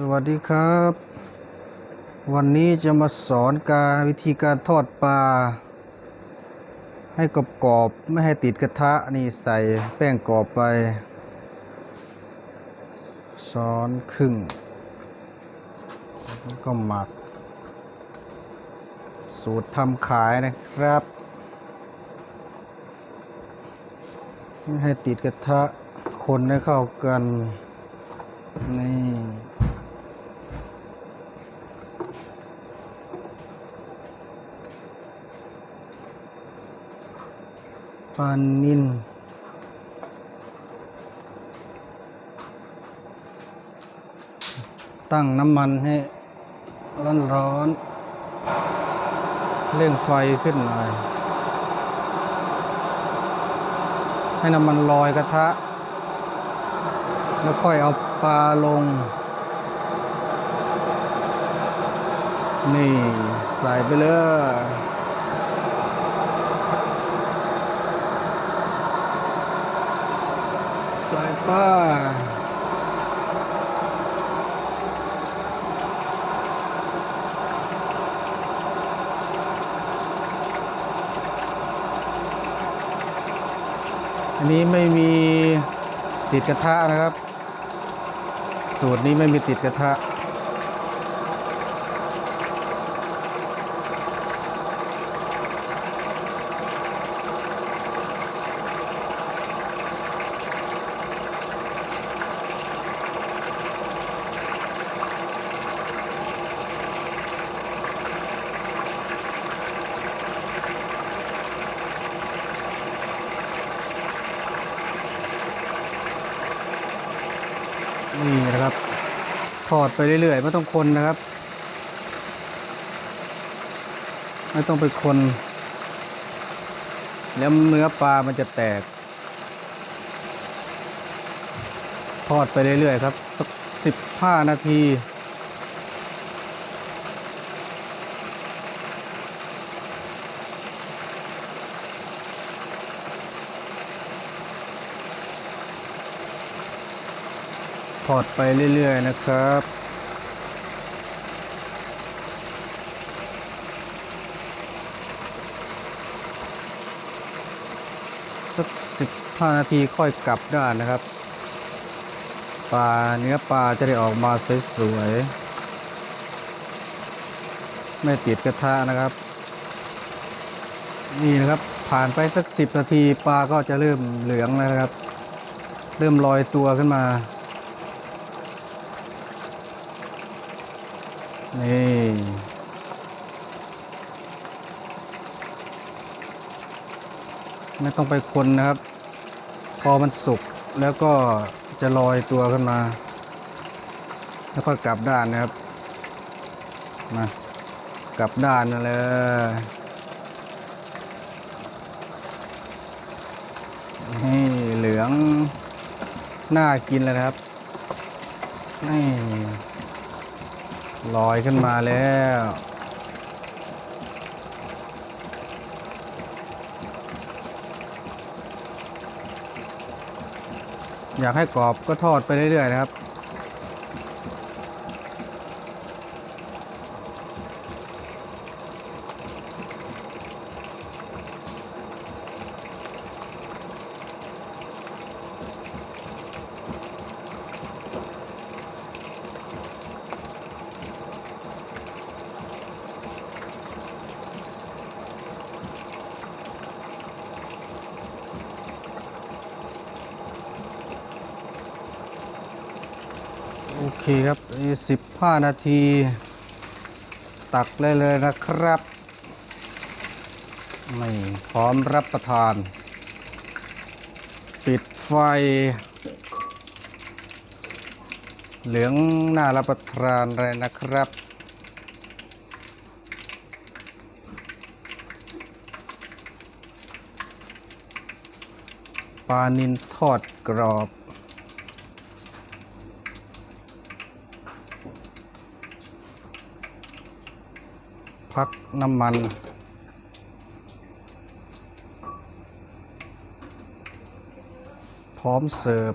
สวัสดีครับ วันนี้จะมาสอนการวิธีการทอดปลา ให้กรอบกรอบไม่ให้ติดกระทะนี่ใส่แป้งกรอบไปซ้อนครึ่งแล้วก็หมัก สูตรทำขายนะครับ ไม่ให้ติดกระทะคนให้เข้ากันนี่ ปานินตั้งน้ำมันให้ร้อนร้อนๆเร่งไฟขึ้นหน่อย ให้น้ำมันลอยกระทะ แล้วค่อยเอาปลาลง นี่ ใส่ไปเลย ส่ป้าอันนี้ไม่มีติดกระทะนะครับ สูตรนี้ไม่มีติดกระทะ นี่นะครับ ทอดไปเรื่อยๆไม่ต้องคนนะครับ ไม่ต้องไปคน แล้วเนื้อปลามันจะแตก ทอดไปเรื่อยๆครับสักสิบห้านาที ทอดไปเรื่อย ๆ นะครับ สักสิบห้านาทีค่อยกลับด้านนะครับ ปลาเนื้อปลาจะได้ออกมาสวยๆ ไม่ติดกระทะนะครับ นี่นะครับผ่านไปสักสิบนาทีปลาก็จะเริ่มเหลืองแล้วนะครับ เริ่มลอยตัวขึ้นมา นี่ไม่ต้องไปคนนะครับ พอมันสุกแล้วก็จะลอยตัวขึ้นมา แล้วก็กลับด้านนะครับมากลับด้านนั่นเลยนี่เหลืองน่ากินเลยครับนี่ ลอยขึ้นมาแล้วอยากให้กรอบก็ทอดไปเรื่อยๆนะครับ โอเคครับสิบห้านาที ตักเลยเลยนะครับไม่พร้อมรับประทาน ปิดไฟ เหลืองน่ารับประทานเลยนะครับปลานินทอดกรอบ พักน้ำมันพร้อมเสิร์ฟ